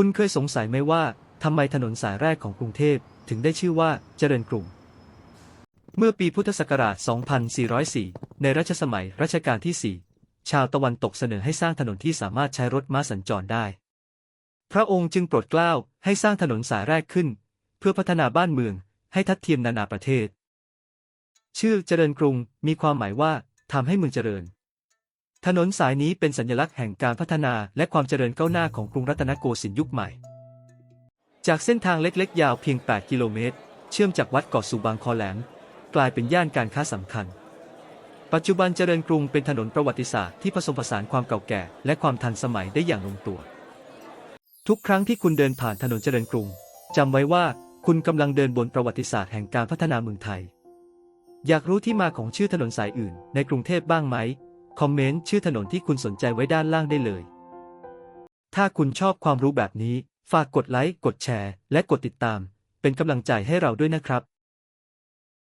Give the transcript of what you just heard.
คุณเคยสงสัยไหมว่าทำไมถนนสายแรกของกรุงเทพถึงได้ชื่อว่าเจริญกรุง เมื่อปีพุทธศักราช 2404 ในรัชสมัยรัชกาลที่ 4 ชาวตะวันตกเสนอให้สร้างถนนที่สามารถใช้รถม้าสัญจรได้ พระองค์จึงโปรดเกล้าให้สร้างถนนสายแรกขึ้น เพื่อพัฒนาบ้านเมืองให้ทัดเทียมนานาประเทศ ชื่อเจริญกรุงมีความหมายว่าทำให้เมืองเจริญ ถนนสายนี้เป็นสัญลักษณ์แห่งการพัฒนาและความเจริญก้าวหน้าของกรุงรัตนโกสินทร์ยุคใหม่ จากเส้นทางเล็กๆ ยาวเพียง 8 กิโลเมตร เชื่อมจากวัดเกาะสุบางคอแหลม กลายเป็นย่านการค้าสำคัญ ปัจจุบันเจริญกรุงเป็นถนนประวัติศาสตร์ที่ผสมผสานความเก่าแก่ และความทันสมัยได้อย่างลงตัว ทุกครั้งที่คุณเดินผ่านถนนเจริญกรุงจำไว้ว่าคุณกำลังเดินบนประวัติศาสตร์แห่งการพัฒนาเมืองไทย อยากรู้ที่มาของชื่อถนนสายอื่นในกรุงเทพบ้างไหม คอมเมนต์ชื่อถนนที่คุณสนใจไว้ด้านล่างได้เลย ถ้าคุณชอบความรู้แบบนี้ ฝากกดไลค์ กดแชร์ และกดติดตาม เป็นกำลังใจให้เราด้วยนะครับ